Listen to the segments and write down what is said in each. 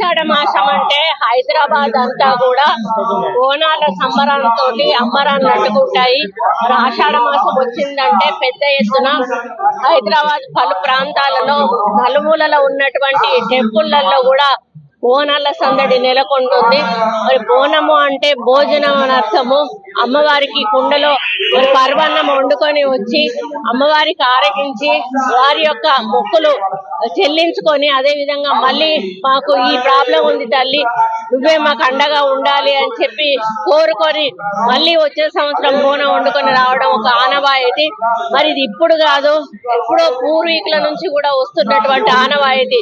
ఆషాఢ మాసం అంటే హైదరాబాద్ అంతా కూడా బోనాల సంబరాలతో అమ్మరాన్ని అడ్డుకుంటాయి. ఆషాఢ మాసం వచ్చిందంటే పెద్ద ఎత్తున హైదరాబాద్ పలు ప్రాంతాలలో నలుమూలలో ఉన్నటువంటి టెంపుల్లలో కూడా బోనాల సందడి నెలకొంటుంది. మరి బోనము అంటే భోజనం అని అర్థము. అమ్మవారికి కుండలో మరి పర్వన్నం వండుకొని వచ్చి అమ్మవారికి ఆరగించి వారి యొక్క మొక్కులు చెల్లించుకొని అదే విధంగా మళ్ళీ మాకు ఈ ప్రాబ్లం ఉంది తల్లి. నువ్వే మాకు అండగా ఉండాలి అని చెప్పి కోరుకొని మళ్ళీ వచ్చే సంవత్సరం బోనం వండుకొని రావడం ఒక ఆనవాయితీ. మరి ఇది ఇప్పుడు కాదు ఎప్పుడో పూర్వీకుల నుంచి కూడా వస్తున్నటువంటి ఆనవాయితీ.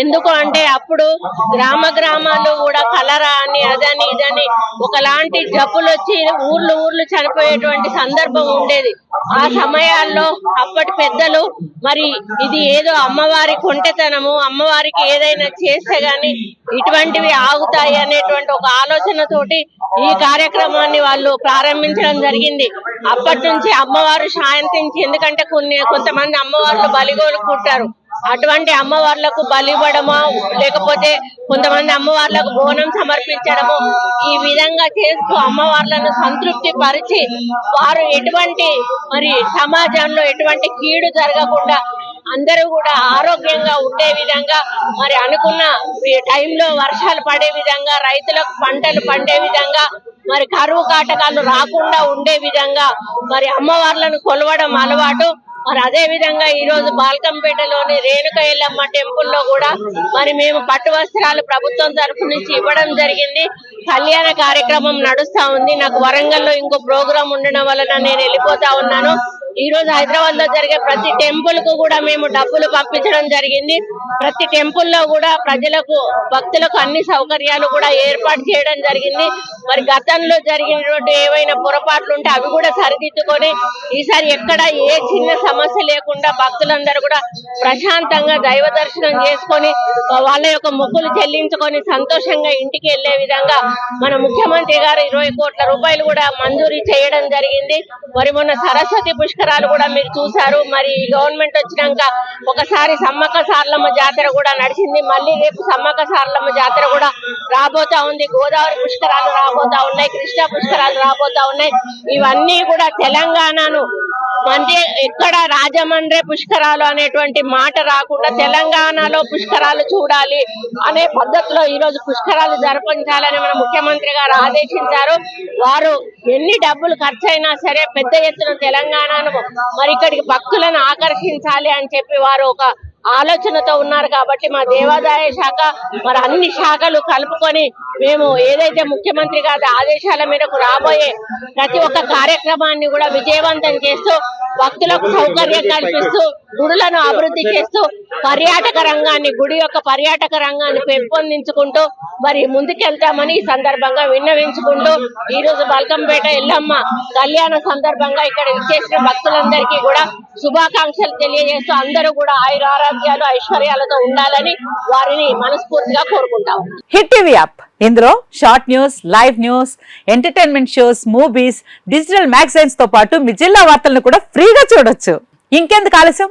ఎందుకు అంటే అప్పుడు గ్రామ గ్రామాలు కూడా కలరా అని అదని ఇదని ఒకలాంటి జబ్బులు వచ్చి ఊర్లు ఊర్లు చనిపోయేటువంటి సందర్భం ఉండేది. ఆ సమయాల్లో అప్పటి పెద్దలు మరి ఇది ఏదో అమ్మవారి కొంటెతనము అమ్మవారికి ఏదైనా చేస్తే గాని ఇటువంటివి ఆగుతాయి అనేటువంటి ఒక ఆలోచనతోటి ఈ కార్యక్రమాన్ని వాళ్ళు ప్రారంభించడం జరిగింది. అప్పటి నుంచి అమ్మవారు శాంతించి ఎందుకంటే కొన్ని కొంతమంది అమ్మవార్లు బలిగోలుకుంటారు అటువంటి అమ్మవార్లకు బలివ్వడమా లేకపోతే కొంతమంది అమ్మవార్లకు బోనం సమర్పించడము ఈ విధంగా చేస్తూ అమ్మవార్లను సంతృప్తి పరిచి వారు ఎటువంటి మరి సమాజంలో ఎటువంటి కీడు జరగకుండా అందరూ కూడా ఆరోగ్యంగా ఉండే విధంగా మరి అనుకున్న ఈ టైంలో వర్షాలు పడే విధంగా రైతులకు పంటలు పండే విధంగా మరి కరువు కాటకాలు రాకుండా ఉండే విధంగా మరి అమ్మవార్లను కొలవడం అలవాటు. మరి అదే విధంగా ఈ రోజు బాల్కంపేటలోని రేణుక ఎల్లమ్మ టెంపుల్లో కూడా మరి మేము పట్టు వస్త్రాలు ప్రభుత్వం తరఫు నుంచి ఇవ్వడం జరిగింది. కళ్యాణ కార్యక్రమం నడుస్తా ఉంది. నాకు వరంగల్లో ఇంకో ప్రోగ్రాం ఉండడం వలన నేను వెళ్ళిపోతా ఉన్నాను. ఈ రోజు హైదరాబాద్లో జరిగే ప్రతి టెంపుల్కు కూడా మేము డబ్బులు పంపించడం జరిగింది. ప్రతి టెంపుల్లో కూడా ప్రజలకు భక్తులకు అన్ని సౌకర్యాలు కూడా ఏర్పాటు చేయడం జరిగింది. మరి గతంలో జరిగినటువంటి ఏవైనా పొరపాట్లు ఉంటే అవి కూడా సరిదిద్దుకొని ఈసారి ఎక్కడ ఏ చిన్న సమస్య లేకుండా భక్తులందరూ కూడా ప్రశాంతంగా దైవ దర్శనం చేసుకొని వాళ్ళ యొక్క మొక్కులు చెల్లించుకొని సంతోషంగా ఇంటికి వెళ్ళే విధంగా మన ముఖ్యమంత్రి గారు ఇరవై కోట్ల రూపాయలు కూడా మంజూరీ చేయడం జరిగింది. మరి మొన్న సరస్వతి పుష్కర పుష్కరాలు కూడా మీరు చూశారు. మరి గవర్నమెంట్ వచ్చినాక ఒకసారి సమ్మక్క సారలమ్మ జాతర కూడా నడిచింది. మళ్ళీ రేపు సమ్మక్క సారలమ్మ జాతర కూడా రాబోతా ఉంది. గోదావరి పుష్కరాలు రాబోతా ఉన్నాయి. కృష్ణా పుష్కరాలు రాబోతా ఉన్నాయి. ఇవన్నీ కూడా తెలంగాణను అంటే ఎక్కడ రాజమండ్రి పుష్కరాలు అనేటువంటి మాట రాకుండా తెలంగాణలో పుష్కరాలు చూడాలి అనే పద్ధతిలో ఈ రోజు పుష్కరాలు జరిపించాలని మన ముఖ్యమంత్రి గారు ఆదేశించారు. వారు ఎన్ని డబ్బులు ఖర్చు సరే పెద్ద ఎత్తున తెలంగాణను మరి ఇక్కడికి భక్తులను ఆకర్షించాలి అని చెప్పి వారు ఒక ఆలోచనతో ఉన్నారు కాబట్టి మా దేవాదాయ శాఖ మరి అన్ని శాఖలు కలుపుకొని మేము ఏదైతే ముఖ్యమంత్రి గారి ఆదేశాల మేరకు రాబోయే ప్రతి ఒక్క కార్యక్రమాన్ని కూడా విజయవంతం చేస్తూ భక్తులకు సౌకర్యం కల్పిస్తూ గుడులను అభివృద్ధి చేస్తూ పర్యాటక రంగాన్ని గుడి యొక్క పర్యాటక రంగాన్ని పెంపొందించుకుంటూ మరి ముందుకెళ్తామని ఈ సందర్భంగా విన్నవించుకుంటూ ఈ రోజు బల్కంపేట ఎల్లమ్మ కళ్యాణ సందర్భంగా ఇక్కడ విచ్చేసిన భక్తులందరికీ కూడా శుభాకాంక్షలు తెలియజేస్తూ అందరూ కూడా ఆయుర ఆరోగ్యాలు ఐశ్వర్యాలతో ఉండాలని వారిని మనస్ఫూర్తిగా కోరుకుంటాం హిట్ టీవీ యాప్. ఇందులో short news live news entertainment shows movies digital మ్యాగజైన్స్తో పాటు మీ జిల్లా వార్తలను కూడా ఫ్రీగా చూడొచ్చు. ఇంకెందుకు ఆలస్యం?